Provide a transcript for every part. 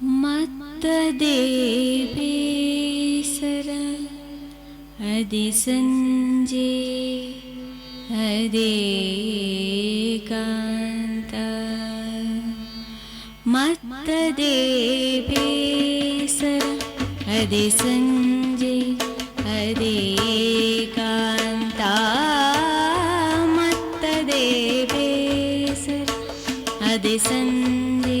मत्तदेवेसर अधिसञ्जे हरेकान्त मत्तदेवेसर अधिसञ्जे हरेकान्ता मत्तदेवेसर अधिसञ्जे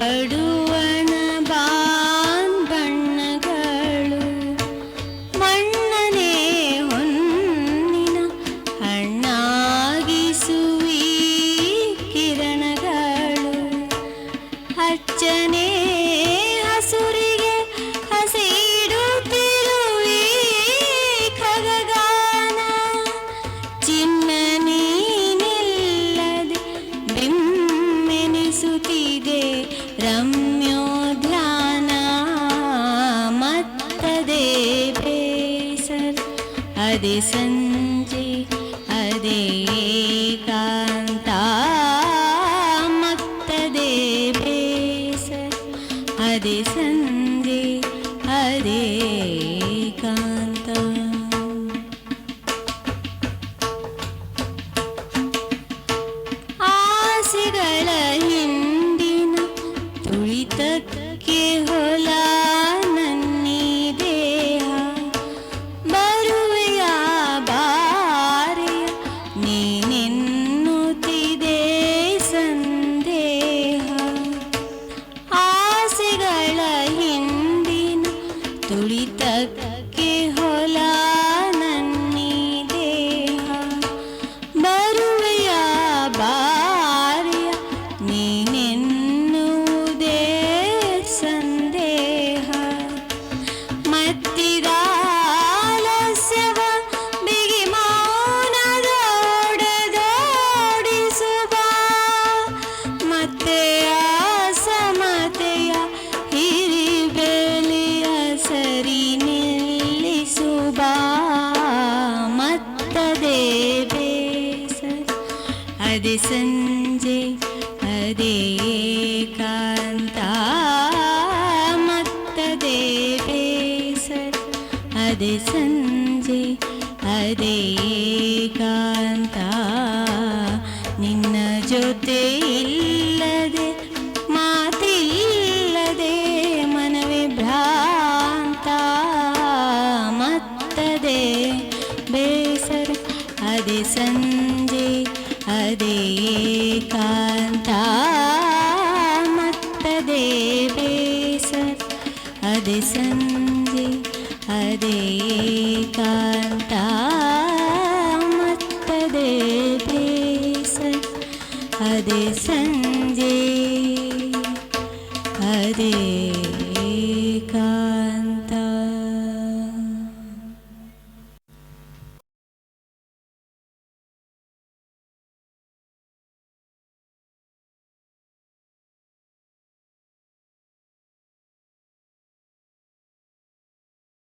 ಪಡುವಣ ಬಣ್ಣಗಳು ಮಣ್ಣನೆ ಹೊನ್ನಿನ ಹಣ್ಣಾಗಿಸುವಿ ಕಿರಣಗಳು ಹಚ್ಚನೆ सञ्जे अदे कान्ता मक्तदेवे स अदे सञ्जे अदे कान्ता आसिगळ हिन्दिन तुळितके होला ಅದೇ ಸಂಜೆ ಅದೇ ಕಾಂತ ಮತ್ತದೇ ಬೇಸರ ಅದೇ ಸಂಜೆ ಅದೇ ಕಾಂತ ನಿನ್ನ ಜೊತೆ ಇಲ್ಲದೆ हरे कान्ता मत्तदेवे सत् हरे सञ्जे हरे कान्ता मत्तदेवे सत् हरे सञ्जे हरे